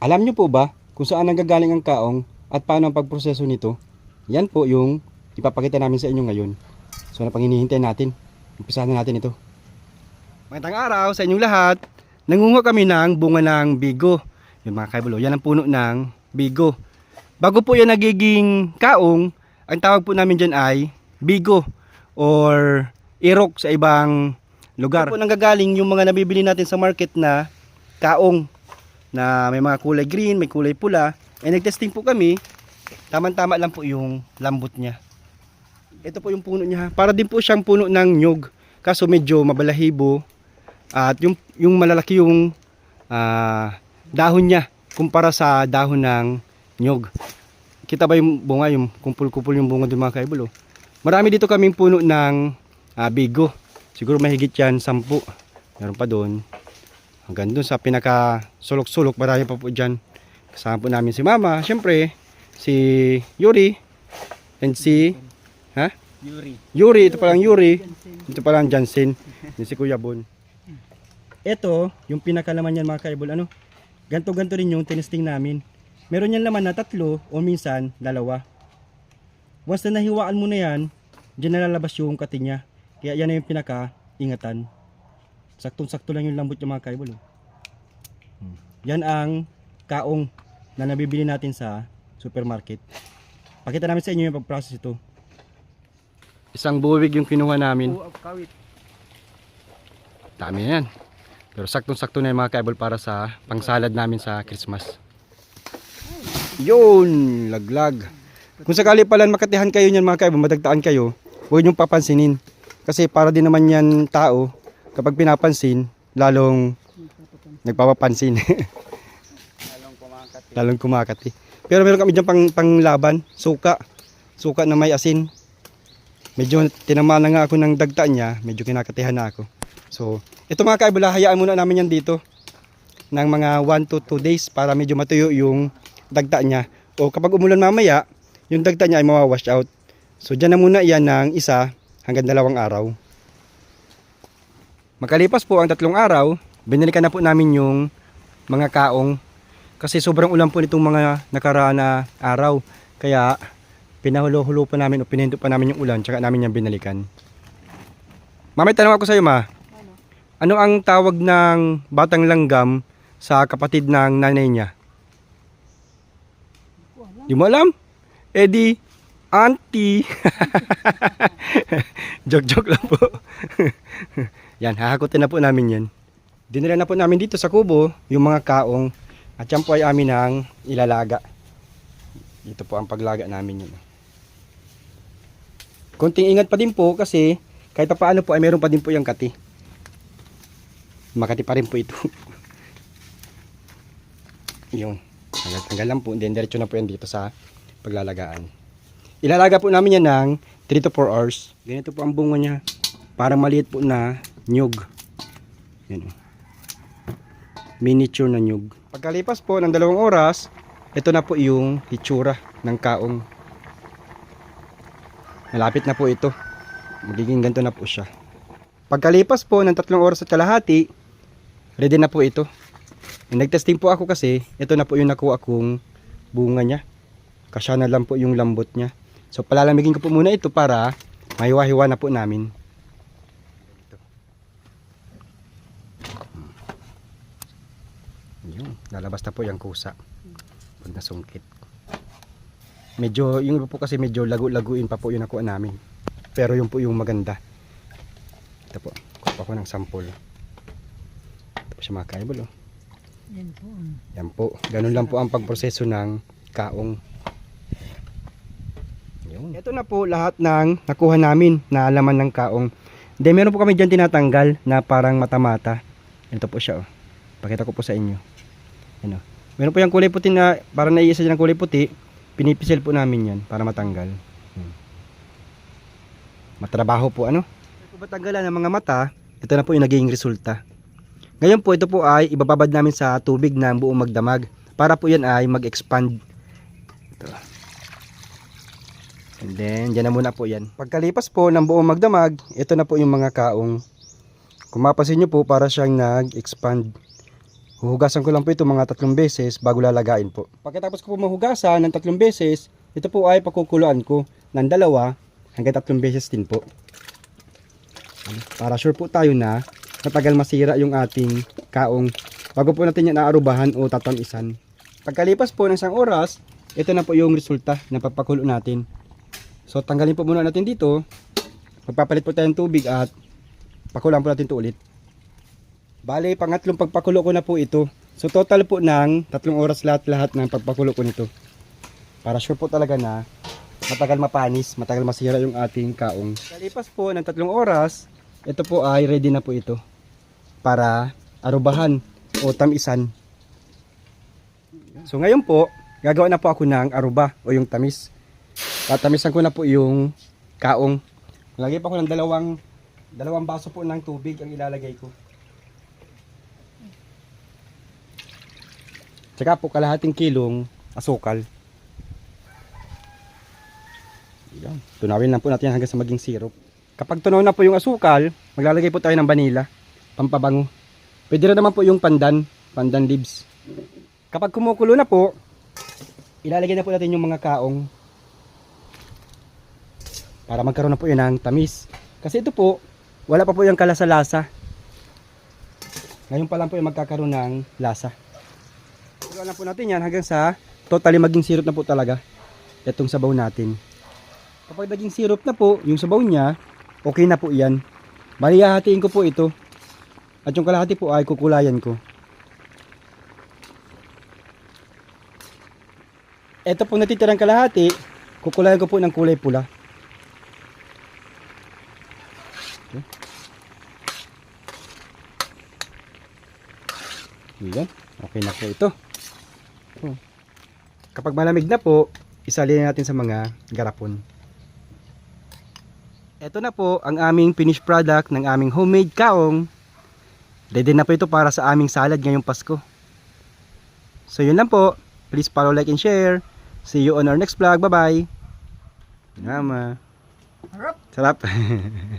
Alam nyo po ba kung saan nanggagaling ang kaong at paano ang pagproseso nito? Yan po yung ipapakita namin sa inyo ngayon. So na panginihintay natin. Umpisahan na natin ito. Magandang araw sa inyong lahat. Nangunga kami ng bunga ng bigo. Yung mga kaibulo, yan ang puno ng bigo. Bago po yan nagiging kaong, ang tawag po namin dyan ay bigo or irok sa ibang lugar. Ito po nanggagaling yung mga nabibili natin sa market na kaong na may mga kulay green, may kulay pula. Eh nagtesting po kami, tamang-tama lang po yung lambot niya. Ito po yung puno niya. Para din po siyang puno ng nyug. Kaso medyo mabalahibo. At yung, yung malalaki yung ah, dahon niya kumpara sa dahon ng nyug. Kita ba yung bunga, yung kumpul-kupul yung bunga doon mga kaibulo? Marami dito kaming puno ng ah, bigo. Siguro mahigit yan, sampu. Meron pa doon. Hanggang doon sa pinaka sulok-sulok, marami pa po dyan. Kasama po namin si Mama, syempre, si Yuri, and si, ha? Yuri. Yuri, ito palang Yuri, ito palang Jansen, yun si Kuya Bon. Ito, yung pinakalaman yan mga kaibol, ano? Ganto-ganto rin yung tinesting namin. Meron yan laman na tatlo o minsan dalawa. Once na nahiwaan mo na yan, dyan nalalabas yung kati niya. Kaya yan na yung pinaka-ingatan. Saktong-sakto lang yung lambot yung mga kaibol. oh. Hmm. Yan ang kaong na nabibili natin sa supermarket. Pakita namin sa inyo yung pag-process ito. Isang buwig yung kinuha namin. Kawit. Dami na yan. Pero saktong-sakto na yung mga kaibol para sa pangsalad namin sa Christmas. Yun! Laglag. Kung sakali pala makatihan kayo niyan mga kaibol, madagtaan kayo, huwag niyong papansinin. Kasi para din naman yan tao, kapag pinapansin, lalong nagpapapansin. Lalong kumakat. lalong kumakati. Pero meron kami dyan pang, panglaban, suka. Suka na may asin. Medyo tinamaan na nga ako ng dagta niya, medyo kinakatihan na ako. So, ito mga kaibula, hayaan muna namin yan dito ng mga 1 to 2 days para medyo matuyo yung dagta niya. O kapag umulan mamaya, yung dagta niya ay mawawash out. So, dyan na muna yan ng isa hanggang dalawang araw. Makalipas po ang tatlong araw, binalikan na po namin yung mga kaong kasi sobrang ulan po nitong mga nakaraan na araw. Kaya pinahulo-hulo pa namin o pinahinto pa namin yung ulan tsaka namin yung binalikan. Mamay tanong ako sa iyo ma. Ano ang tawag ng batang langgam sa kapatid ng nanay niya? Di mo alam? Eh di, auntie. Joke-joke lang po. yan, hahakutin na po namin yan. Dinala na po namin dito sa kubo yung mga kaong at yan po ay amin ang ilalaga. Ito po ang paglaga namin yun. Kunting ingat pa din po kasi kahit pa paano po ay meron pa din po yung kati. Makati pa rin po ito. yung tanggal, tanggal lang po. Then diretso na po yan dito sa paglalagaan. Ilalaga po namin yan ng 3 to 4 hours. Ganito po ang bunga niya. Parang maliit po na nyug. Yan o miniature na nyug. Pagkalipas po ng dalawang oras, ito na po yung hitsura ng kaong. Malapit na po ito. Magiging ganito na po siya. Pagkalipas po ng tatlong oras at kalahati, ready na po ito. Nagtesting po ako kasi, ito na po yung nakuha kong bunga niya. Kasya na lang po yung lambot niya. So palalamigin ko po muna ito para mahiwa-hiwa na po namin. Yun, lalabas na po yung kusa. Pag nasungkit. Medyo, yung po kasi medyo lagu-laguin pa po yung nakuha namin. Pero yung po yung maganda. Ito po, kuha ko ng sample. Ito po siya mga kaibol, oh. Yan po. Yan po, ganun lang po ang pagproseso ng kaong. Yun. Ito na po lahat ng nakuha namin na laman ng kaong. Then meron po kami dyan tinatanggal na parang mata-mata. Ito po siya, oh. Pakita ko po sa inyo. Ano. Meron po yung kulay puti na para naiisa dyan ng kulay puti. Pinipisil po namin yan para matanggal. Hmm. Matrabaho po ano. Kung matanggalan ng mga mata, ito na po yung naging resulta. Ngayon po ito po ay ibababad namin sa tubig na buong magdamag para po yan ay mag-expand. Ito. And then, dyan na muna po yan. Pagkalipas po ng buong magdamag, ito na po yung mga kaong. Kung mapasin nyo po, para siyang nag-expand Huhugasan ko lang po ito mga tatlong beses bago lalagain po. Pagkatapos ko po mahugasan ng tatlong beses, ito po ay pakukuluan ko ng dalawa hanggang tatlong beses din po. Para sure po tayo na matagal masira yung ating kaong bago po natin yan aarubahan o tatamisan. Pagkalipas po ng isang oras, ito na po yung resulta ng pagpakulo natin. So tanggalin po muna natin dito. Magpapalit po tayo ng tubig at pakulan po natin ito ulit. Bale, pangatlong pagpakulo ko na po ito. So total po ng tatlong oras lahat-lahat ng pagpakulo ko nito. Para sure po talaga na matagal mapanis, matagal masira yung ating kaong. Kalipas po ng tatlong oras, ito po ay ready na po ito para arubahan o tamisan. So ngayon po, gagawa na po ako ng aruba o yung tamis. Tatamisan ko na po yung kaong. Lagay pa ko ng dalawang dalawang baso po ng tubig ang ilalagay ko. Tsaka po kalahating kilong asukal. Yan. Tunawin lang po natin hanggang sa maging syrup. Kapag tunaw na po yung asukal, maglalagay po tayo ng vanilla, pampabango. Pwede rin naman po yung pandan, pandan leaves. Kapag kumukulo na po, ilalagay na po natin yung mga kaong para magkaroon na po yun ng tamis. Kasi ito po, wala pa po yung kalasa-lasa. Ngayon pa lang po yung magkakaroon ng lasa. Kuluan na po natin yan hanggang sa totally maging syrup na po talaga itong sabaw natin. Kapag naging syrup na po, yung sabaw niya, okay na po yan. Bali, ko po ito. At yung kalahati po ay kukulayan ko. Ito po natitirang kalahati, kukulayan ko po ng kulay pula. Yan. Okay na po ito. Oh. Kapag malamig na po, isalin natin sa mga garapon. Ito na po ang aming finished product ng aming homemade kaong. Ready na po ito para sa aming salad ngayong Pasko. So yun lang po. Please follow, like, and share. See you on our next vlog. Bye-bye. Nama. Sarap.